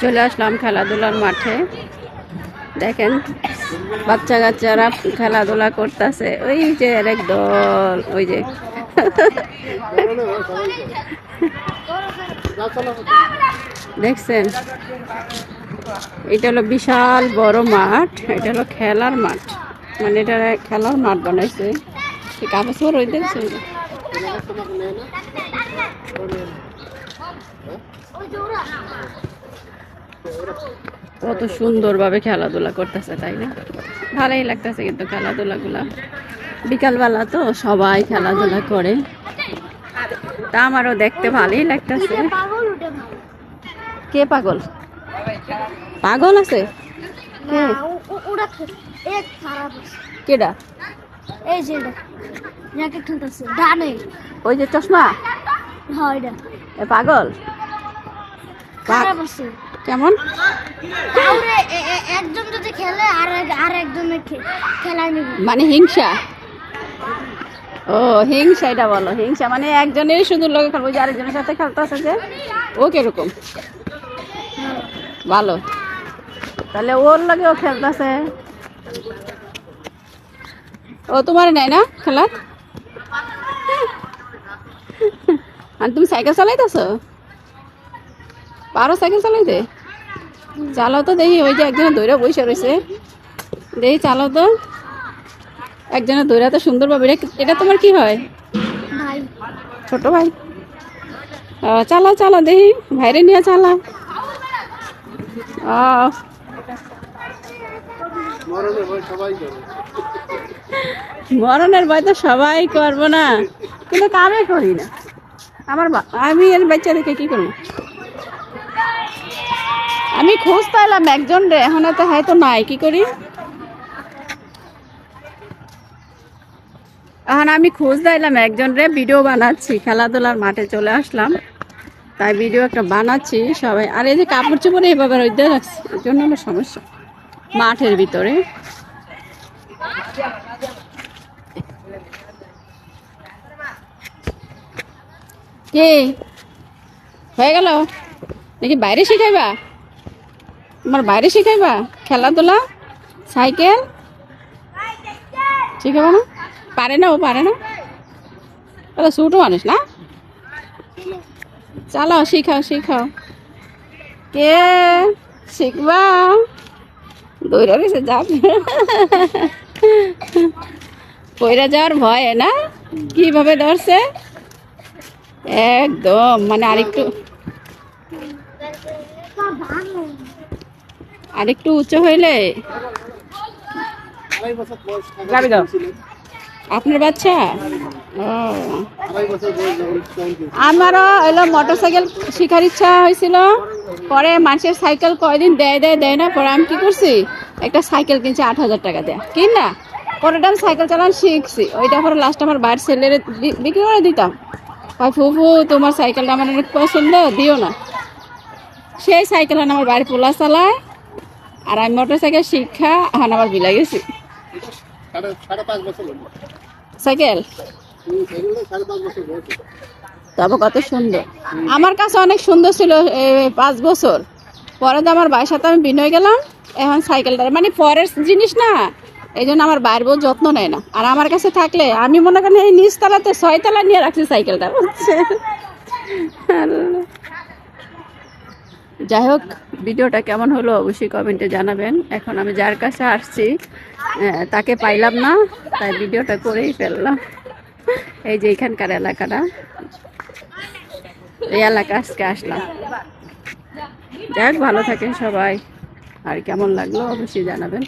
চলে আসলাম খেলাধুলার মাঠে। দেখেন বাচ্চা কাচ্চারা খেলাধুলা করতেছে। ওই যে এক দল, ওই যে। দেখছেন? এটা হলো বিশাল বড় মাঠ, এটা হলো খেলার মাঠ। মানে এটা খেলার মাঠ বানাইছে। কাগজ ওই দেখছেন? কত সুন্দরভাবে খেলাধুলা করতেছে তাই না? ভালোই লাগতেছে কিন্তু খেলাধুলাগুলা। বিকালবেলা তো সবাই খেলাধুলা করে। তা আমারও দেখতে ভালোই লাগতেছে। কে পাগল? পাগল আছে? কেডা? এই যে ওই যে চশমা? হ্যাঁ পাগল? কেমন? একজন যদি খেলে আর আর একজনের খেলায় নিবে। মানে হিংসা? ও হিংসা এটা বলো হিংসা। মানে একজনের শুধু লোকে খেলব যে আরেকজনের সাথে খেলতে আছে যে ও কীরকম? ভালো। তাহলে ওর লাগে ও খেলতেছে ও তোমার নেয় না খেলা আর তুমি সাইকেল চালাইতেছো? পারো সাইকেল চালাইতে চালাও তো দেখি ওই যে একজনে দৌড়ে বসে রয়েছে। দেখি চালাও তো। একজনের দৌড়া তো সুন্দরভাবে এটা- এটা তোমার কি হয়? ভাই। ছোট ভাই। ও, চালাও চালাও দেখি ভাইরে নিয়ে চালাও। ও মরণের ভয় তো সবাই করব না। কিন্তু কামে করি না। আমার বা- আমি এর বাচ্চা দেখে কি করব? আমি খোঁজ পাইলাম একজন রে, এখন তো হয়তো নাই, কি করি? এখন আমি খোঁজ দিলাম একজন রে, ভিডিও বানাচ্ছি, খেলাধুলার মাঠে চলে আসলাম। তাই ভিডিও একটা বানাচ্ছি সবাই। আর এই যে কাপড় চোপড় এইভাবে রইতে রাখছি, এর জন্য হলো সমস্যা। মাঠের ভিতরে। কে? হয়ে গেল? নাকি বাইরে শিখাইবা তোমার বাইরে শিখাইবা? খেলাধুলা? সাইকেল? শিখাবো না? পারে না ও, পারে না? তাহলে ছোটো মানুষ না? চালাও, শিখাও শিখাও। কে শিখবা? দৌড়া রয়েছে যাব পয়রা যাওয়ার ভয় না? কীভাবে ধরছে? একদম মানে আরেকটু আরেকটু উচ্চ হইলে? আপনার বাচ্চা? আমারও এলো মোটর সাইকেল শেখার ইচ্ছা হয়েছিল। পরে মানুষের সাইকেল কয়দিন দেয় দেয় দেয় না পরে আমি কি করছি? একটা সাইকেল কিনছি আট হাজার টাকা দেয়া। কিন না পরেটা আমি সাইকেল চালানো শিখছি। ওইটা পরে লাস্ট আমার বাড়ির ছেলের বিক্রি করে দিতাম। ভাই ফুফু তোমার সাইকেলটা আমার অনেক পছন্দ দিও না। সেই সাইকেল আমার বাড়ি পোলা চালায়। আর আমি মোটর সাইকেল শিক্ষা এখন আমার বিলা গেছি। সাইকেল? তবে কত সুন্দর। আমার কাছে অনেক সুন্দর ছিল পাঁচ বছর। পরে তো আমার বাসার সাথে আমি বিনয় গেলাম এখন সাইকেলটা মানে পরের জিনিস না এই জন্য আমার বাইর বউ যত্ন নেয় না। আর আমার কাছে থাকলে আমি মনে করেন এই নিচ তলাতে ছয় নিয়ে রাখছি সাইকেলটা। যাই হোক, ভিডিওটা কেমন হলো অবশ্যই কমেন্টে জানাবেন। এখন আমি যার কাছে আসছি তাকে পাইলাম না, তাই ভিডিওটা করেই ফেললাম। এই যে এখানকার এলাকাটা। এই এলাকা আজকে আসলাম। যাই হোক, ভালো থাকেন সবাই। আর কেমন লাগল অবশ্যই জানাবেন।